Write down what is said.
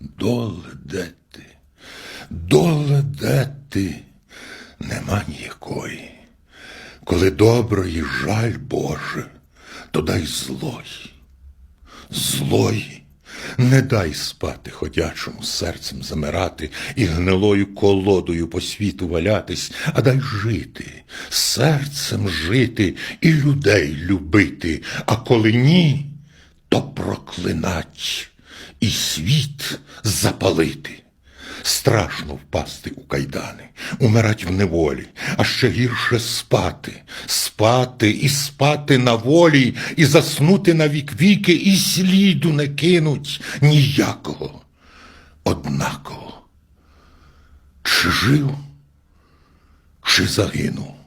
Доле де ти, доле де ти, нема ніякої. Коли доброї жаль Боже, то дай злої, злої, не дай спати ходячому серцем замирати і гнилою колодою по світу валятись, а дай жити, серцем жити і людей любити, а коли ні, то проклинать і світ запалити. Страшно впасти у кайдани, умирать в неволі, а ще гірше спати, спати і спати на волі, і заснути на вік віки, і сліду не кинуть ніякого, однаково. Чи жив, чи загинув?